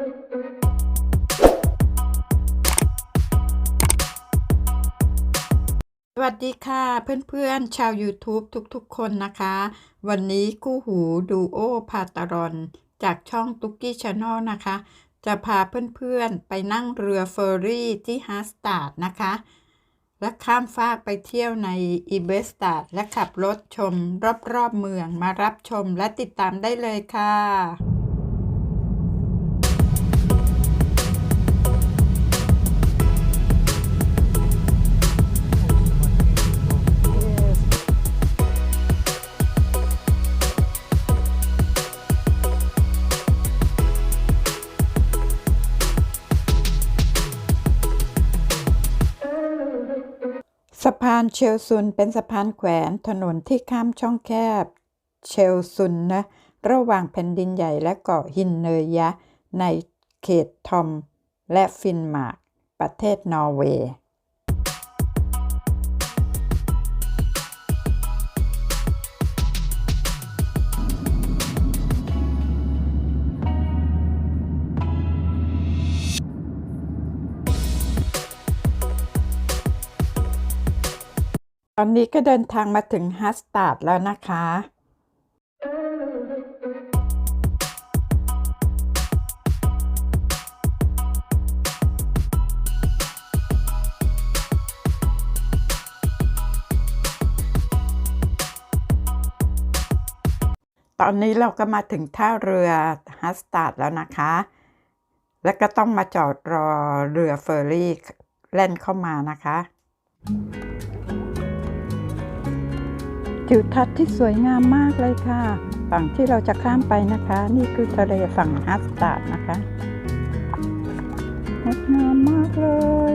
สวัสดีค่ะเพื่อนๆ ชาว YouTube ทุกๆ คนนะคะ วันนี้คู่หูดูโอพาตารอน จากช่องตุ๊กกี้ชาแนลนะคะ จะพาเพื่อนๆ ไปนั่งเรือเฟอร์รี่ที่ฮาสตาดนะคะ และข้ามฟากไปเที่ยวในอีเบสตาดและขับรถชมรอบๆเมืองมารับชมและติดตามได้เลยค่ะานเชลซุนเป็นสะพานแขวนถนนที่ข้ามช่องแคบ เชลซุนนะ ระหว่างแผ่นดินใหญ่และเกาะฮินเนยะ ในเขตทอม และฟินมาร์กประเทศนอร์เวย์ อนนี้ก็เดินทางมาถึงฮัสตาดแล้วนะคะ ตอนนี้เราก็มาถึงท่าเรือฮัสตาดแล้วนะคะ แล้วก็ต้องมาจอดรอเรือเฟอร์รี่แล่นเข้ามานะคะ ทิวทัศน์ที่สวยงามมากเลยค่ะ ฝั่งที่เราจะข้ามไปนะคะ นี่คือทะเลฝั่งฮัสตาดนะคะงดงามมากเลย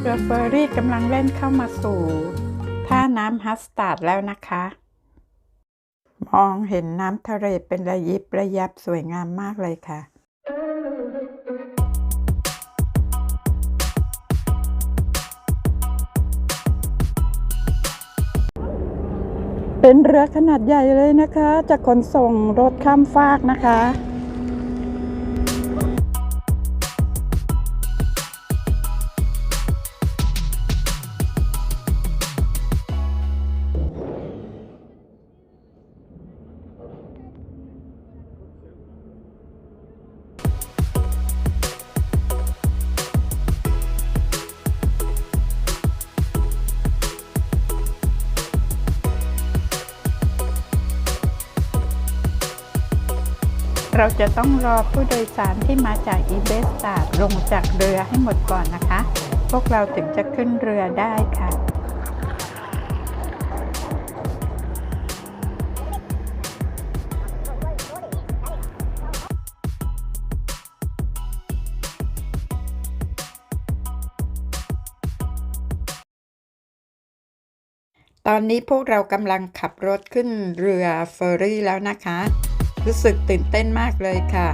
เรือเฟอร์รี่กำลังเล่นเข้ามาสู่ ท่าน้ำฮัสตาร์ดแล้วนะคะ มองเห็นน้ำทะเลเป็นระยิบระยับสวยงามมากเลยค่ะเป็นเรือขนาดใหญ่เลยนะคะ จะขนส่งรถข้ามฟากนะคะ เราจะต้องรอผู้โดยสารที่มาจากอีเบสตาดลงจากเรือให้หมดก่อนนะคะ พวกเราถึงจะขึ้นเรือได้ค่ะตอนนี้พวกเรากำลังขับรถขึ้นเรือเฟอร์รี่แล้วนะคะ รู้สึกตื่นเต้นมากเลยค่ะ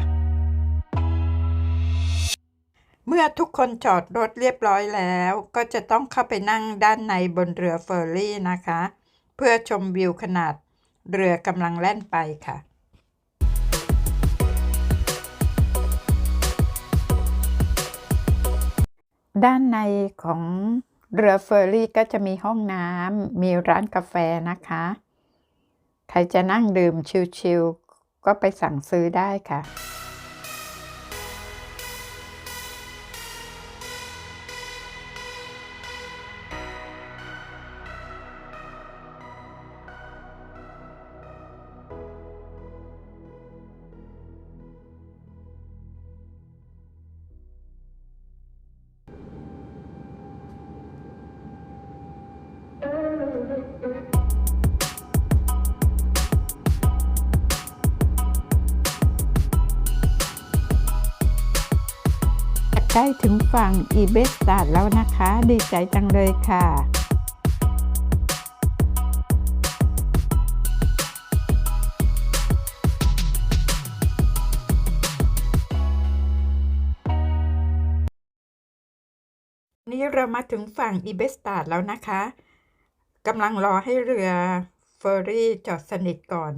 เมื่อทุกคนจอดรถเรียบร้อยแล้ว ก็จะต้องเข้าไปนั่งด้านในบนเรือเฟอร์รี่นะคะ เพื่อชมวิวขนาดเรือกำลังแล่นไปค่ะด้านในของเรือเฟอร์รี่ก็จะมีห้องน้ำ มีร้านกาแฟนะคะ ใครจะนั่งดื่มชิล ก็ไปสั่งซื้อได้ค่ะ ได้ถึงฝั่งอีเบสตาดแล้วนะคะ ดีใจจังเลยค่ะ นี่เรามาถึงฝั่งอีเบสตาดแล้วนะคะกำลังรอให้เรือเฟอร์รี่จอดสนิทก่อน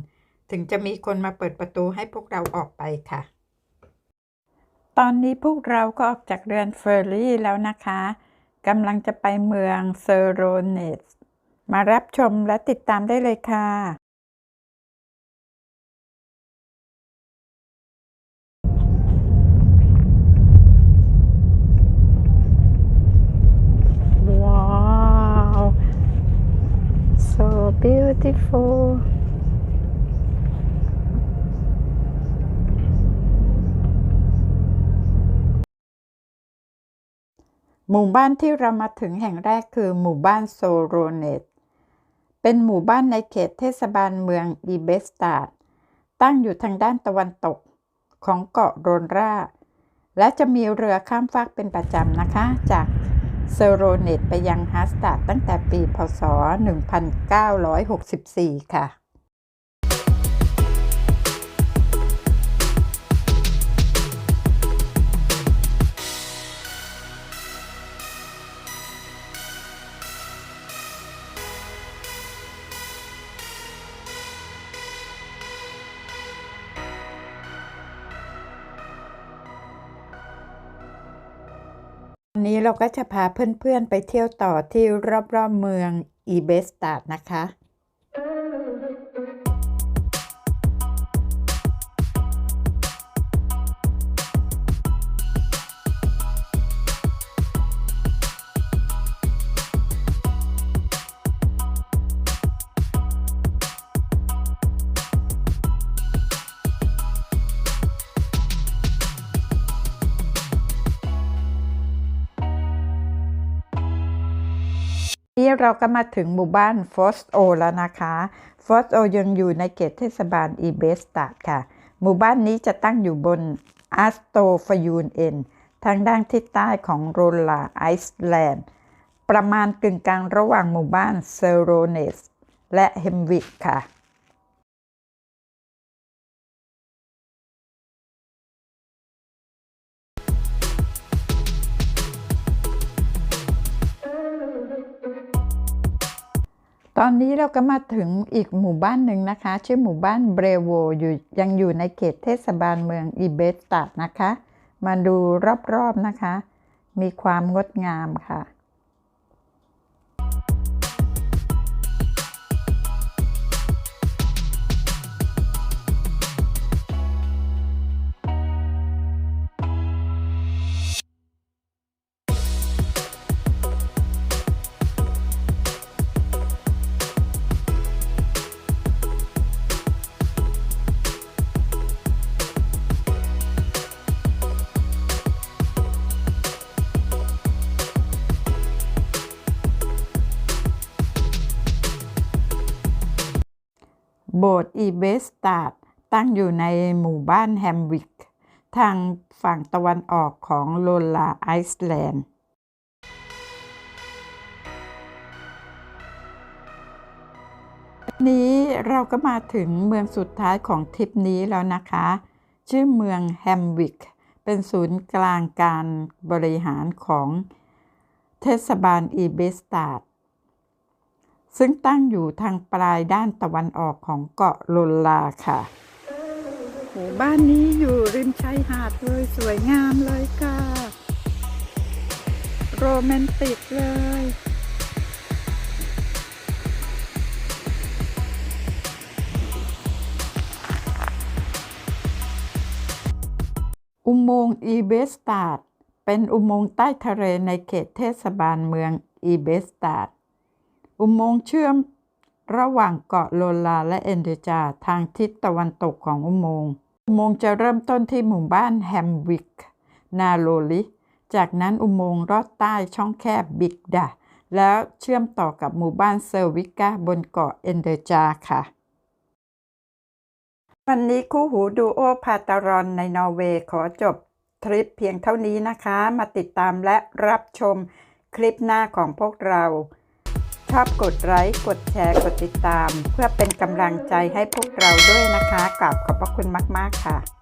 ถึงจะมีคนมาเปิดประตูให้พวกเราออกไปค่ะ ตอนนี้พวกเราก็ออกจากเรือนเฟอร์รี่แล้วนะคะกำลังจะไปเมืองเซอโรเนสมารับชมและติดตามได้เลยค่ะ Wow, so beautiful. หมู่บ้านที่เรามาถึงแห่งแรกคือหมู่บ้านโซโรเนต เป็นหมู่บ้านในเขตเทศบาลเมืองอีเบสตาด ตั้งอยู่ทางด้านตะวันตกของเกาะโรนราและจะมีเรือข้ามฟากเป็นประจำนะคะ จากเซโรเนตไปยังฮัสตาดตั้งแต่ปีพศ 1964 ค่ะ นนี้เราก็จะพาเพื่อนๆไปเที่ยวต่อที่รอบๆเมืองอีเบสตาดนะคะ นี้เราก็มาถึงหมู่บ้านฟอสโอแล้วนะคะฟอสโอยังอยู่ในเขตเทศบาลอีเบสตาดค่ะ หมู่บ้านนี้จะตั้งอยู่บนอาสโตฟยูนเอ็นทางด้านทิศใต้ของโรลาไอซ์แลนด์ ประมาณกึ่งกลางระหว่างหมู่บ้านเซโรเนสและเฮมวิกค่ะ ตอนนี้เราก็มาถึงอีกหมู่บ้านหนึ่งนะคะ ชื่อหมู่บ้านเบรโวอยู่ยังอยู่ในเขตเทศบาลเมืองอิเบสตาดนะคะ มาดูรอบๆนะคะ มีความงดงามค่ะ โบสถ์อีเบสตาดตั้งอยู่ในหมู่บ้านแฮมวิก ทางฝั่งตะวันออกของโลลาไอซ์แลนด์นี้เราก็มาถึงเมืองสุดท้ายของทริปนี้แล้วนะคะ ชื่อเมืองแฮมวิก เป็นศูนย์กลางการบริหารของเทศบาลอีเบสตาด ซึ่งตั้งอยู่ทางปลายด้านตะวันออกของเกาะโลลาค่ะหมู่บ้านนี้อยู่ริมชายหาดเลยสวยงามเลยค่ะ โรแมนติกเลยอุโมงค์อีเบสตาดเป็นอุโมงค์ใต้ทะเลในเขตเทศบาลเมืองอีเบสตาด อุโมงค์เชื่อมระหว่างเกาะโลลาและเอนเดจาทางทิศตะวันตกของอุโมงค์ อุโมงค์จะเริ่มต้นที่หมู่บ้านแฮมวิก นาโลลิ จากนั้นอุโมงค์ลอดใต้ช่องแคบบิกดาแล้วเชื่อมต่อกับหมู่บ้านเซอร์วิกาบนเกาะเอนเดจาค่ะ วันนี้คู่หูดูโอพาตารอนในนอร์เวย์ขอจบทริปเพียงเท่านี้นะคะ มาติดตามและรับชมคลิปหน้าของพวกเรา ชอบกดไลค์กดแชร์กดติดตาม เพื่อเป็นกำลังใจให้พวกเราด้วยนะคะกราบขอบพระคุณมาก ๆ ค่ะ